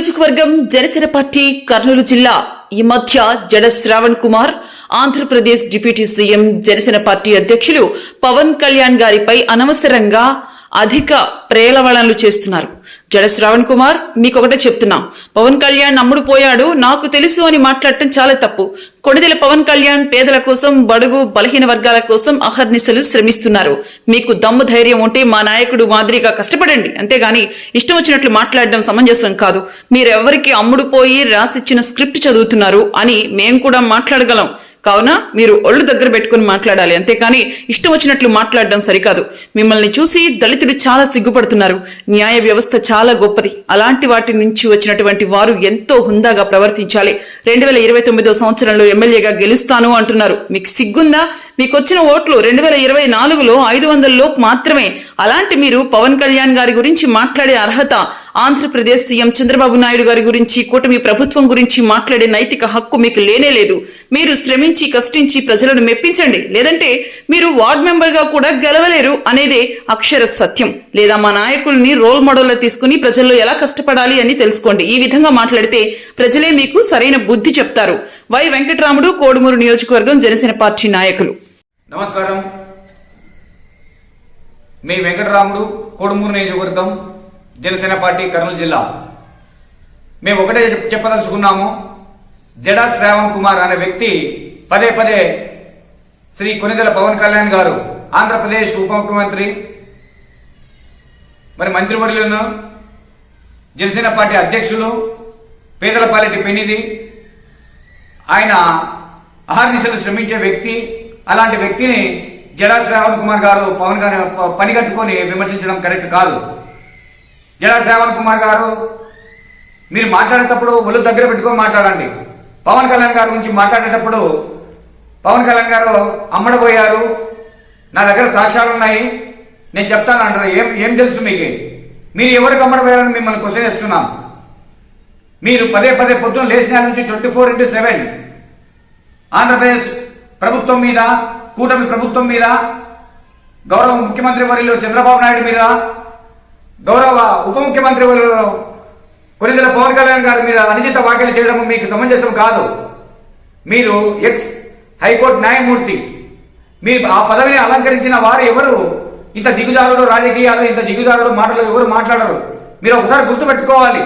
నియోజకవర్గం జనసేన పార్టీ కర్నూలు జిల్లా ఈ మధ్య Jada Shravan Kumar Andhra Pradesh deputy CM Janasena party అధ్యక్షులు పవన్ కళ్యాణ్ గారిపై అనవసరంగా అధిక ప్రేలవళనలు చేస్తున్నారు. జడ శ్రావణ్ కుమార్ ఒకటే చెప్తున్నాం. పవన్ కళ్యాణ్ నమ్ముడు పోయాడు. నాకు తెలుసు అని మాట్లాడటం చాలా తప్పు. కొణిదెల పవన్ కళ్యాణ్ పేదల కోసం బడుగు బలహీన వర్గాల కోసం అహర్నిశలు శ్రమిస్తున్నారు. మీకు దమ్ము ధైర్యం ఉంటే మా నాయకుడు మాదిరిగా కష్టపడండి. అంతేగాని ఇష్టం వచ్చినట్లు మాట్లాడడం సమంజసం కాదు. మీరెవరికి అమ్ముడు పోయి రాసిచ్చిన స్క్రిప్ట్ చదువుతున్నారు అని మేం కూడా మాట్లాడగలం. కావున మీరు ఒళ్ళు దగ్గర పెట్టుకుని మాట్లాడాలి. అంతేకాని ఇష్టం వచ్చినట్లు మాట్లాడడం సరికాదు. మిమ్మల్ని చూసి దళితులు చాలా సిగ్గుపడుతున్నారు. న్యాయ వ్యవస్థ చాలా గొప్పది. అలాంటి వాటి నుంచి వచ్చినటువంటి వారు ఎంతో హుందాగా ప్రవర్తించాలి. రెండు వేల ఇరవై తొమ్మిదో సంవత్సరంలో ఎమ్మెల్యేగా గెలుస్తాను అంటున్నారు. మీకు సిగ్గుందా? మీకు వచ్చిన ఓట్లు రెండు వేల ఇరవై నాలుగులో ఐదు వందల లోపు మాత్రమే. అలాంటి మీరు పవన్ కళ్యాణ్ గారి గురించి మాట్లాడే అర్హత ఆంధ్రప్రదేశ్ సీఎం చంద్రబాబు నాయుడు గారి గురించి కూటమి ప్రభుత్వం గురించి మాట్లాడే నైతిక హక్కు మీకు లేనే లేదు. మీరు శ్రమించి కష్టించి ప్రజలను మెప్పించండి. లేదంటే మీరు వార్డ్ మెంబర్గా కూడా గెలవలేరు అనేదే అక్షర సత్యం. లేదా మా నాయకుల్ని రోల్ మోడల్గా తీసుకుని ప్రజల్లో ఎలా కష్టపడాలి అని తెలుసుకోండి. ఈ విధంగా మాట్లాడితే ప్రజలే మీకు సరైన బుద్ధి చెప్తారు. వై వెంకటరాముడు కోడుమూరు నియోజకవర్గం జనసేన పార్టీ నాయకులు. నమస్కారం. మీ వెంకటరాముడు కోడుమూరు నియోజకవర్గం జనసేన పార్టీ కర్నూలు జిల్లా. మేము ఒకటే చెప్పదలుచుకున్నాము. జడా శ్రావణ్ కుమార్ అనే వ్యక్తి పదే పదే శ్రీ కొనిదెల పవన్ కళ్యాణ్ గారు ఆంధ్రప్రదేశ్ ఉప ముఖ్యమంత్రి మరి మంత్రివర్యులను జనసేన పార్టీ అధ్యక్షులు పేదల పాలిటి పెనిది ఆయన అహర్నిశలు శ్రమించే వ్యక్తి అలాంటి వ్యక్తిని జడా శ్రావణ్ కుమార్ గారు పవన్ గారు పనిగట్టుకొని విమర్శించడం కరెక్ట్ కాదు. జడా శ్రావణ్ కుమార్ గారు మీరు మాట్లాడేటప్పుడు ఒళ్ళు దగ్గర పెట్టుకొని మాట్లాడండి. పవన్ కళ్యాణ్ గారి గురించి మాట్లాడేటప్పుడు పవన్ కళ్యాణ్ గారు అమ్మడబోయారు నా దగ్గర సాక్ష్యాలు ఉన్నాయి నేను చెప్తాను అంటారు. ఏం ఏం తెలుసు మీకు? మీరు ఎవరికి అమ్మడబోయారని మిమ్మల్ని క్వశ్చన్ చేస్తున్నాం. మీరు పదే పదే పొద్దున్న లేచిన నుంచి twenty four into seven. Andhra Pradesh ప్రభుత్వం మీద కూటమి ప్రభుత్వం మీద గౌరవ ముఖ్యమంత్రి వర్యులు చంద్రబాబు నాయుడు మీద గౌరవ ఉప ముఖ్యమంత్రి వర్యులు పవన్ కళ్యాణ్ గారి మీరు అనుచిత వ్యాఖ్యలు చేయడం మీకు సమంజసం కాదు. మీరు ఎక్స్ హైకోర్టు న్యాయమూర్తి. మీ ఆ పదవిని అలంకరించిన వారు ఎవరు? ఇంత దిగుదారుడు రాజకీయాలు ఇంత దిగుదారుడు మాటలు ఎవరు మాట్లాడరు? మీరు ఒకసారి గుర్తుపెట్టుకోవాలి.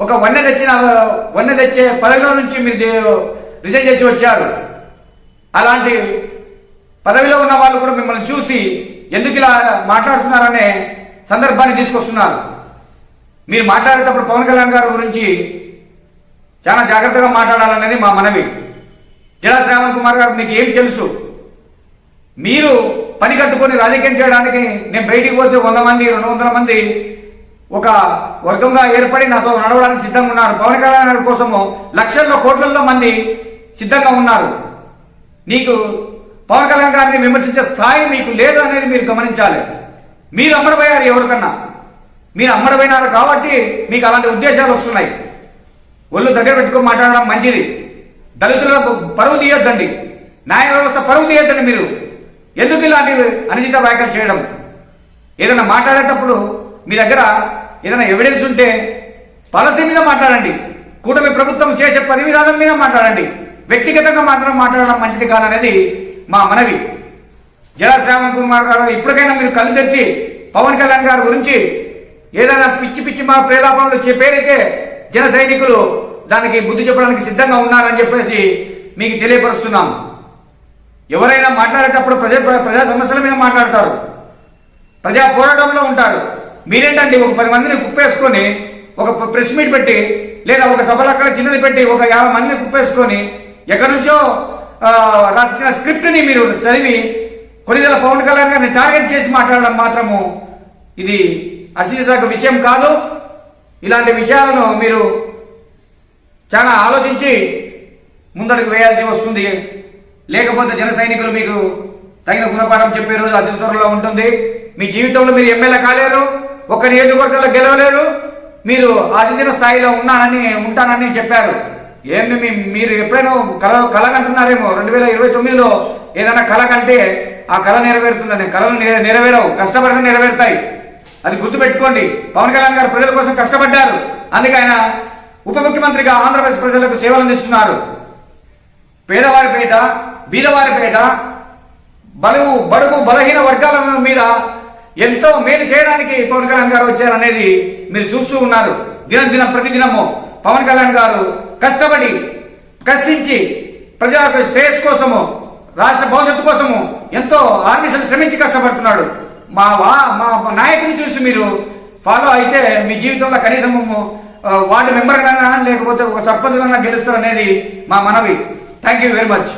ఒక వన్నె తెచ్చిన వన్నె తెచ్చే పదవిలో నుంచి మీరు రిజైన్ చేసి వచ్చారు. అలాంటి పదవిలో ఉన్న వాళ్ళు కూడా మిమ్మల్ని చూసి ఎందుకు ఇలా మాట్లాడుతున్నారనే సందర్భాన్ని తీసుకొస్తున్నారు. మీరు మాట్లాడేటప్పుడు పవన్ కళ్యాణ్ గారి గురించి చాలా జాగ్రత్తగా మాట్లాడాలనేది మా మనవి. జడా శ్రావణ్ కుమార్ గారు మీకు ఏం తెలుసు? మీరు పని కట్టుకొని రాజకీయం చేయడానికి నేను బయటికి పోతే వంద మంది రెండు వందల మంది ఒక వర్గంగా ఏర్పడి నాతో నడవడానికి సిద్ధంగా ఉన్నారు. పవన్ కళ్యాణ్ గారి కోసము లక్షల్లో కోట్లలో మంది సిద్ధంగా ఉన్నారు. నీకు పవన్ కళ్యాణ్ గారిని విమర్శించే స్థాయి మీకు లేదు అనేది మీరు గమనించాలి. మీరు అమ్మడపోయారు ఎవరికన్నా? మీరు అమ్మడపోయినారు కాబట్టి మీకు అలాంటి ఉద్దేశాలు వస్తున్నాయి. ఒళ్ళు దగ్గర పెట్టుకొని మాట్లాడడం మంచిది. దళితులకు పరువు తీయొద్దండి. న్యాయ వ్యవస్థ పరువు తీయొద్దండి మీరు. ఎందుకు ఇలాంటి అనుచిత వ్యాఖ్యలు చేయడం? ఏదైనా మాట్లాడేటప్పుడు మీ దగ్గర ఏదైనా ఎవిడెన్స్ ఉంటే పాలసీ మీద మాట్లాడండి. కూటమి ప్రభుత్వం చేసే పని విధానం మీద మాట్లాడండి. వ్యక్తిగతంగా మాత్రం మాట్లాడడం మంచిది కాదనేది మా మనవి. జలా కుమార్ గారు ఇప్పటికైనా మీరు కళ్ళు తెరిచి పవన్ కళ్యాణ్ గారి గురించి ఏదైనా పిచ్చి పిచ్చి మా ప్రేలాపనలు చెప్పేరికే జన సైనికులు దానికి బుద్ధి చెప్పడానికి సిద్ధంగా ఉన్నారని చెప్పేసి మీకు తెలియపరుస్తున్నాం. ఎవరైనా మాట్లాడేటప్పుడు ప్రజా ప్రజా సమస్యల మీద మాట్లాడతారు. ప్రజా పోరాటంలో ఉంటారు. మీరేంటండి ఒక పది మందిని కుప్పేసుకొని ఒక ప్రెస్ మీట్ పెట్టి లేదా ఒక సభలో అక్కడ చిన్నది పెట్టి ఒక యాభై మందిని కుప్పేసుకొని ఎక్కడి నుంచో రాసిన స్క్రిప్ట్ని మీరు చదివి కొన్నిదల పవన్ కళ్యాణ్ గారిని టార్గెట్ చేసి మాట్లాడడం మాత్రము ఇది అశ్లీతక విషయం కాదు. ఇలాంటి విషయాలను మీరు చాలా ఆలోచించి ముందడుగు వేయాల్సి వస్తుంది. లేకపోతే జన సైనికులు మీకు తగిన గుణపాఠం చెప్పే రోజు అతి త్వరలో ఉంటుంది. మీ జీవితంలో మీరు ఎమ్మెల్యే కాలేరు ఒక నియోజకవర్గంలో గెలవలేరు మీరు ఆశించిన స్థాయిలో ఉన్నానని ఉంటానని చెప్పారు. ఏమి మీరు ఎప్పుడైనా కల కలగంటున్నారేమో రెండు వేల ఇరవై తొమ్మిదిలో ఏదైనా కళ కంటే ఆ కళ నెరవేరుతుందని. కళలు నెరవేరవు. కష్టపడితే నెరవేరుతాయి. అది గుర్తుపెట్టుకోండి. పవన్ కళ్యాణ్ గారు ప్రజల కోసం కష్టపడ్డారు. అందుకే ఆయన ఉప ముఖ్యమంత్రిగా ఆంధ్రప్రదేశ్ ప్రజలకు సేవలు అందిస్తున్నారు. పేదవారి పేట బీదవారి పేట బలుగు బడుగు బలహీన వర్గాల మీద ఎంతో మేలు చేయడానికి పవన్ కళ్యాణ్ గారు వచ్చారనేది మీరు చూస్తూ ఉన్నారు. దినం దినం ప్రతిదినము పవన్ కళ్యాణ్ గారు కష్టపడి కష్టించి ప్రజలకు శ్రేయస్ కోసము రాష్ట్ర భవిష్యత్తు కోసము ఎంతో ఆర్నిసలు శ్రమించి కష్టపడుతున్నాడు. మా వా మా నాయకుని చూసి మీరు ఫాలో అయితే మీ జీవితంలో కనీసం వార్డు మెంబర్ లేకపోతే ఒక సర్పంచ్ గెలుస్తారు అనేది మా మనవి. Thank you very much